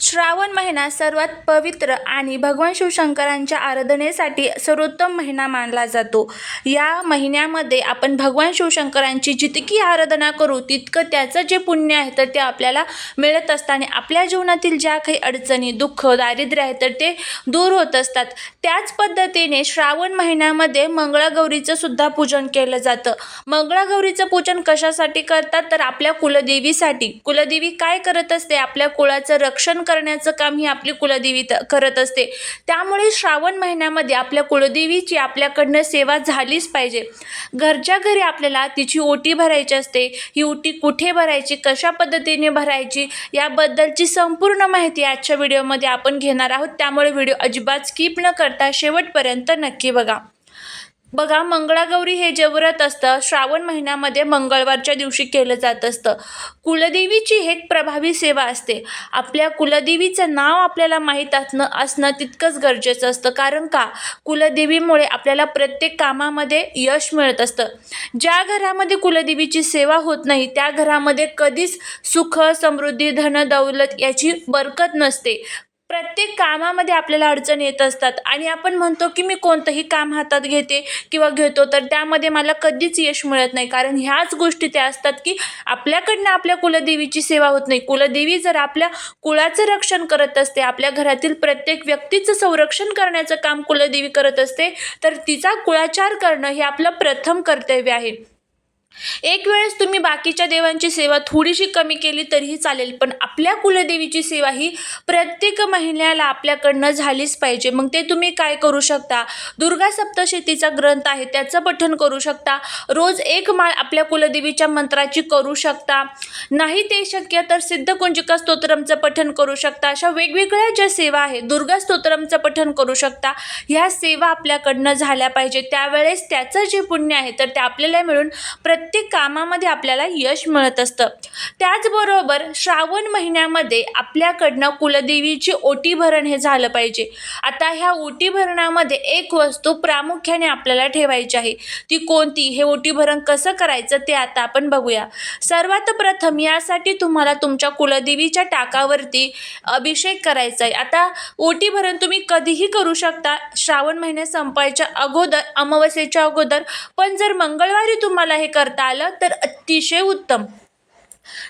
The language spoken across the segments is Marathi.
श्रावण महिना सर्वात पवित्र आणि भगवान शिवशंकरांच्या आराधनेसाठी सर्वोत्तम महिना मानला जातो. या महिन्यामध्ये आपण भगवान शिवशंकरांची जितकी आराधना करू तितकं त्याचं जे पुण्य आहे तर ते आपल्याला मिळत असतं आणि आपल्या जीवनातील ज्या काही अडचणी दुःख दारिद्र्य आहे तर ते दूर होत असतात. त्याच पद्धतीने श्रावण महिन्यामध्ये मंगळागौरीचं सुद्धा पूजन केलं जातं. मंगळागौरीचं पूजन कशासाठी करतात? तर आपल्या कुलदेवीसाठी. कुलदेवी काय करत असते? आपल्या कुळाचं रक्षण करण्याचं काम ही आपली कुलदेवी त- करत असते. त्यामुळे श्रावण महिन्यामध्ये आपल्या कुलदेवीची आपल्याकडनं सेवा झालीच पाहिजे. घरच्या घरी आपल्याला तिची ओटी भरायची असते. ही ओटी कुठे भरायची कशा पद्धतीने भरायची याबद्दलची संपूर्ण माहिती आजच्या व्हिडिओमध्ये आपण घेणार आहोत. त्यामुळे व्हिडिओ अजिबात स्किप न करता शेवटपर्यंत नक्की बघा. बघा मंगळागौरी हे जे व्रत असतं श्रावण महिन्यामध्ये मंगळवारच्या दिवशी केलं जात असतं. कुलदेवीची एक प्रभावी सेवा असते. आपल्या कुलदेवीचं नाव आपल्याला माहीत असणं असणं तितकंच गरजेचं असतं. कारण का? कुलदेवीमुळे आपल्याला प्रत्येक कामामध्ये यश मिळत असतं. ज्या घरामध्ये कुलदेवीची सेवा होत नाही त्या घरामध्ये कधीच सुख समृद्धी धन दौलत याची बरकत नसते. प्रत्येक कामामध्ये आपल्याला अडचण येत असतात. आणि आपण म्हणतो की मी कोणतंही काम हातात घेते किंवा घेतो तर त्यामध्ये मला कधीच यश मिळत नाही. कारण ह्याच गोष्टी त्या असतात की आपल्याकडनं आपल्या कुलदेवीची सेवा होत नाही. कुलदेवी जर आपल्या कुळाचं रक्षण करत असते आपल्या घरातील प्रत्येक व्यक्तीचं संरक्षण करण्याचं काम कुलदेवी करत असते तर तिचा कुळाचार करणं हे आपलं प्रथम कर्तव्य आहे. एक वेळेस तुम्ही बाकीच्या देवांची सेवा थोडीशी कमी केली तरीही चालेल पण आपल्या कुलदेवीची सेवा ही प्रत्येक महिन्याला आपल्याकडनं झालीच पाहिजे. मग ते तुम्ही काय करू शकता? दुर्गा सप्तशतीचा ग्रंथ आहे त्याचं पठण करू शकता. रोज एक माळ आपल्या कुलदेवीच्या मंत्राची करू शकता. नाही ते शक्य तर सिद्धकुंजिका स्तोत्रमचं पठण करू शकता. अशा वेगवेगळ्या ज्या सेवा आहेत दुर्गा स्तोत्रमचं पठण करू शकता. ह्या सेवा आपल्याकडनं झाल्या पाहिजे. त्यावेळेस त्याचं जे पुण्य आहे तर ते आपल्याला मिळून प्रत्येक कामामध्ये आपल्याला यश मिळत असतं. त्याचबरोबर श्रावण महिन्यामध्ये आपल्याकडनं कुलदेवीची ओटी भरण हे झालं पाहिजे. आता ह्या ओटी भरणामध्ये एक वस्तू प्रामुख्याने आपल्याला ठेवायची आहे. ती कोणती? हे ओटी भरण कसं करायचं ते आता आपण बघूया. सर्वात प्रथम यासाठी तुम्हाला तुमच्या कुलदेवीच्या टाकावरती अभिषेक करायचा आहे. आता ओटी भरण तुम्ही कधीही करू शकता. श्रावण महिन्यात संपायच्या अगोदर अमावस्येच्या अगोदर. पण जर मंगळवारी तुम्हाला हे करता आलं तर अतिशय उत्तम.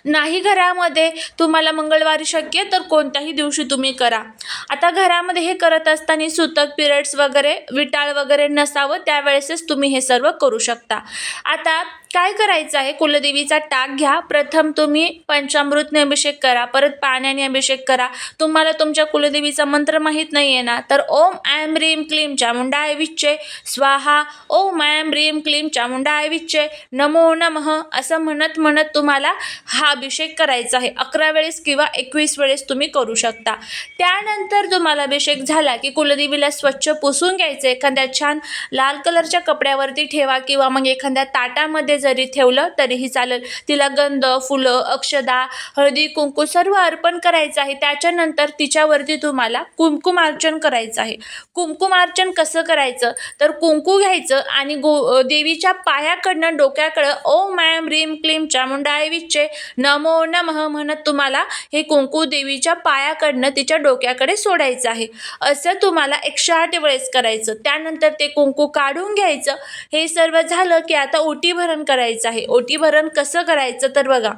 नाही घरामध्ये तुम्हाला मंगळवारी शक्य तर कोणत्याही दिवशी तुम्ही करा. आता घरामध्ये हे करत असताना सुतक पिरियड्स वगैरे विटाळ वगैरे नसावं त्यावेळेसच तुम्ही हे सर्व करू शकता. आता काय करायचं आहे? कुलदेवीचा टाक घ्या. प्रथम तुम्ही पंचामृतने अभिषेक करा. परत पाण्याने अभिषेक करा. तुम्हाला तुमच्या कुलदेवीचा मंत्र माहीत नाही आहे ना? तर ओम ॲम रीम क्लीम चामुंडाय विच्चे स्वाहा ओम ॲम रीम क्लीम चामुंडाय विच्चे नमो नमः. असं म्हणत म्हणत तुम्हाला हा अभिषेक करायचा आहे. अकरा वेळेस किंवा एकवीस वेळेस तुम्ही करू शकता. त्यानंतर तुम्हाला अभिषेक झाला की कुलदेवीला स्वच्छ पुसून घ्यायचं. एखाद्या छान लाल कलरच्या कपड्यावरती ठेवा किंवा मग एखाद्या ताटामध्ये जरी ठेवलं तरीही चालेल. तिला गंध फुलं अक्षदा हळदी कुंकू सर्व अर्पण करायचं आहे. त्याच्यानंतर तिच्यावरती तुम्हाला कुंकुमार्चन करायचं आहे. कुंकुमार्चन कसं करायचं? तर कुंकू घ्यायचं आणि गो देवीच्या पायाकडनं डोक्याकडं ओम मॅम रीम क्लीम चामुंडाय विच्चे नमो नमः म्हणत तुम्हाला हे कुंकू देवीच्या पायाकडनं तिच्या डोक्याकडे सोडायचं आहे. असं तुम्हाला एकशे आठ वेळेस करायचं. त्यानंतर ते कुंकू काढून घ्यायचं. हे सर्व झालं की आता ओटी भरण करायचं आहे? ओटी भरण कसं करायचं? तर बघा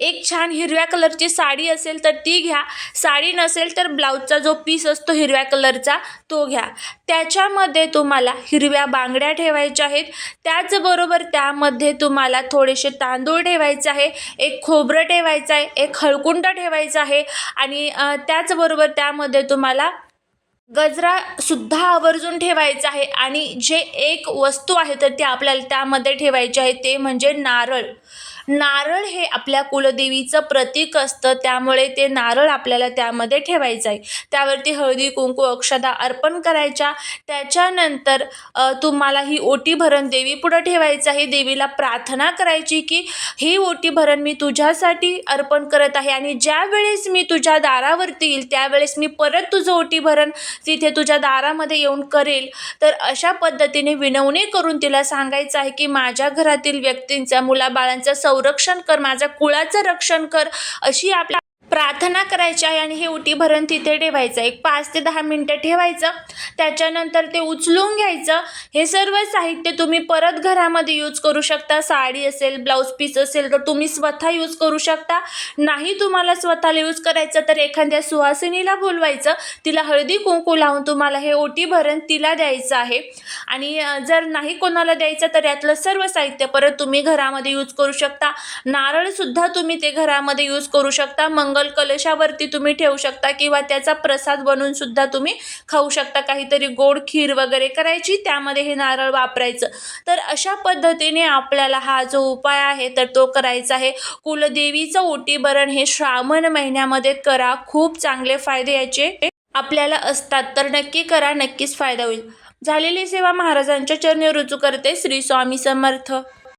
एक छान हिरव्या कलरची साडी असेल तर ती घ्या. साडी नसेल तर ब्लाऊजचा जो पीस असतो हिरव्या कलरचा तो घ्या. त्याच्यामध्ये तुम्हाला हिरव्या बांगड्या ठेवायच्या आहेत. त्याचबरोबर त्यामध्ये तुम्हाला थोडेसे तांदूळ ठेवायचे आहे एक खोबरं ठेवायचं आहे एक हळकुंड ठेवायचं आहे. आणि त्याचबरोबर त्यामध्ये तुम्हाला गजरा सुद्धा आवर्जून ठेवायचा आहे आणि जे एक वस्तू आहे तर ती आपल्याला त्यामध्ये ठेवायची आहे ते म्हणजे नारळ. नारळ हे आपल्या कुलदेवीचं प्रतीक असतं त्यामुळे ते नारळ आपल्याला त्यामध्ये ठेवायचं आहे. त्यावरती हळदी कुंकू अक्षदा अर्पण करायच्या. त्याच्यानंतर तुम्हाला ही ओटी भरण देवी पुढं ठेवायचं आहे. देवीला प्रार्थना करायची की ही ओटी भरण मी तुझ्यासाठी अर्पण करत आहे आणि ज्या वेळेस मी तुझ्या दारावरती येईल त्यावेळेस मी परत तुझं ओटी भरण तिथे तुझ्या दारामध्ये येऊन करेल. तर अशा पद्धतीने विनवणी करून तिला सांगायचं आहे की माझ्या घरातील व्यक्तींचा मुलाबाळांचा सौ संरक्षण कर माझ्या कुळाचं रक्षण कर अशी आपल्या प्रार्थना करायची आहे आणि हे उटी भरण तिथे ठेवायचं. एक पाच ते दहा मिनटं ठेवायचं. त्याच्यानंतर ते उचलून घ्यायचं. हे सर्व साहित्य तुम्ही परत घरामध्ये यूज करू शकता. साडी असेल ब्लाऊज पीस असेल तर तुम्ही स्वतः यूज करू शकता. नाही तुम्हाला स्वतःला यूज करायचं तर एखाद्या सुहासिनीला बोलवायचं. तिला हळदी कुंकू लावून तुम्हाला हे ओटी भरण तिला द्यायचं आहे. आणि जर नाही कोणाला द्यायचं तर यातलं सर्व साहित्य परत तुम्ही घरामध्ये यूज करू शकता. नारळसुद्धा तुम्ही ते घरामध्ये यूज करू शकता. मंगल कलशावरती तुम्ही ठेवू शकता किंवा त्याचा प्रसाद बनवून सुद्धा तुम्ही खाऊ शकता. काहीतरी गोड खीर वगैरे करायची त्यामध्ये हे नारळ वापरायचं. तर अशा पद्धतीने आपल्याला हा जो उपाय आहे तर तो करायचा आहे. कुलदेवीचं ओटीभरण हे श्रावण महिन्यामध्ये करा. खूप चांगले फायदे याचे आपल्याला असतात. तर नक्की करा नक्कीच फायदा होईल. झालेली सेवा महाराजांच्या चरणी रुजू करते. श्री स्वामी समर्थ.